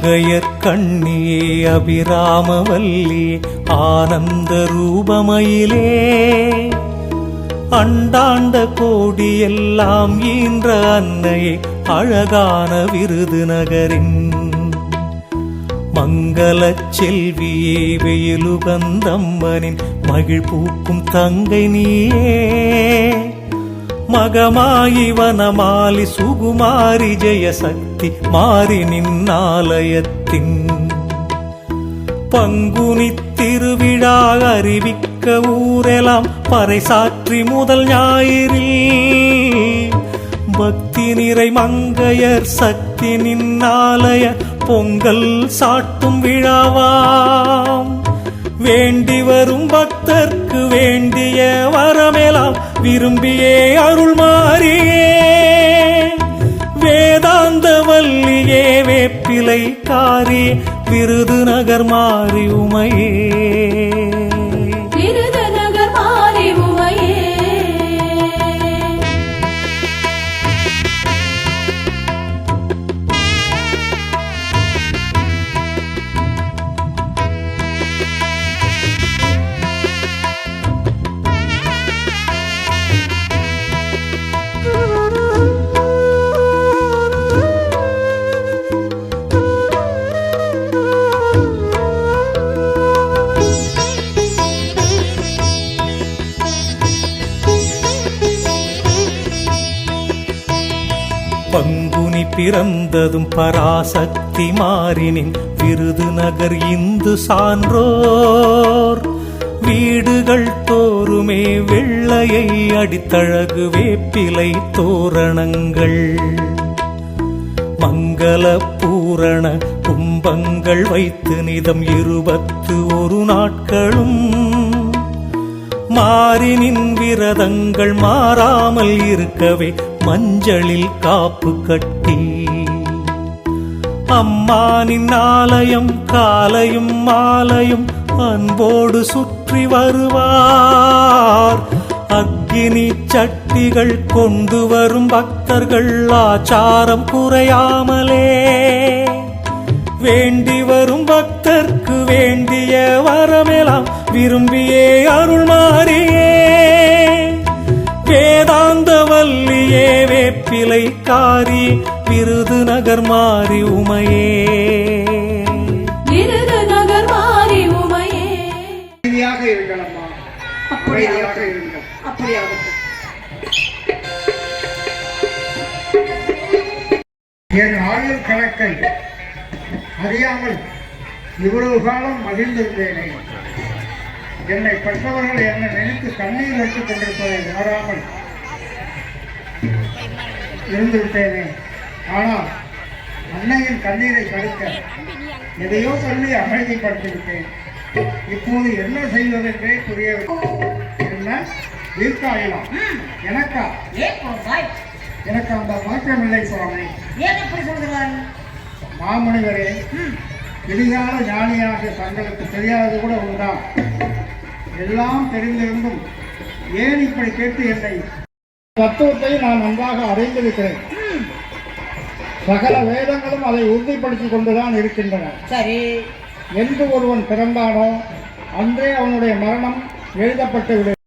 அங்கையர் கண்ணியே அபிராமவல்லி ஆனந்த ரூபமயிலே. அண்டாண்ட கோடி எல்லாம் ஈன்ற அன்னையே அழகான விருது நகரின் மங்கள செல்வியே வெயிலுகந்தம்மனின் மகிழ் பூக்கும் தங்கை நீயே. மகமாயி வனமாலி சுகுமாரி ஜெயசக்தி மாறி நின்னாலயத்தின். பங்குனி திருவிழா அறிவிக்க ஊரெலாம் பறைசாற்றி முதல் ஞாயிறில். பக்தி நிறை மங்கையர் சக்தி நின்னாலய பொங்கல் சாட்டும் விழாவாம். வேண்டி வரும் பக்தர்க்கு வேண்டிய வரமெல்லாம் விரும்பியே அருள் மாறியே வேதாந்த வல்லியே வேப்பிலை காரி விருது நகர் மாறி உமையே. பங்குனி பிறந்ததும் பராசக்தி மாறினின் விருதுநகர் இந்து சான்றோர். வீடுகள் தோறுமே வெள்ளையை அடித்தழகு வேப்பிலை தோரணங்கள். மங்கள பூரண கும்பங்கள் வைத்து நிதம் இருபத்து ஒரு நாட்களும். மாறினின் விரதங்கள் மாறாமல் இருக்கவே மஞ்சளில் காப்பு கட்டி. அம்மானின் ஆலயம் காலையும் மாலையும் அன்போடு சுற்றி வருவார். அக்னி சட்டிகள் கொண்டு வரும் பக்தர்கள் ஆச்சாரம் குறையாமலே. வேண்டி வரும் பக்தர்க்கு வேண்டிய வரமெல்லாம் விரும்பியே அருள்மா வல்லியே வேப்பிலை காரி விருதுநகர் மாறி உமையே. விருதுநகர் மாறி உமையே. அமைதியாக இருங்கள் அம்மா அமைதியாக இருங்கள். அப்படியாகட்டும் என் ஆயுள் கணக்கை அறியாமல் இவ்வளவு காலம் மகிழ்ந்திருந்தேனே. என்னை பெற்றவர்கள் என்னை நினைத்து கண்ணீர் வைத்துக் கொண்டிருப்பதை உணராமல் இருந்து விட்டேனே ஆனால் அன்னையின் கண்ணீரை தடுக்க எதையோ சொல்லி அமைதிப்படுத்தி விட்டேன் இப்போது என்ன செய்வதென்றே புரியவில்லை என்ன? தீர்க்காயலாம் எனக்கா? எனக்கு அந்த பழக்கமில்லை சுவாமி. ஏன் எப்படி சொல்கிறாய்? மாமுனிவரே எளிதான ஞானியாக தங்களுக்கு தெரியாதது கூட உண்டா எல்லாம் தெரிந்திருந்தும் ஏன் இப்படி கேட்டு என்னை தத்துவத்தை நான் நன்றாக அறிந்திருக்கிறேன். சகல வேதங்களும் அதை உறுதிப்படுத்திக் கொண்டுதான் இருக்கின்றன. சரி. என்று ஒருவன் பிறந்தானோ அன்றே அவனுடைய மரணம் எழுதப்பட்டு விடும்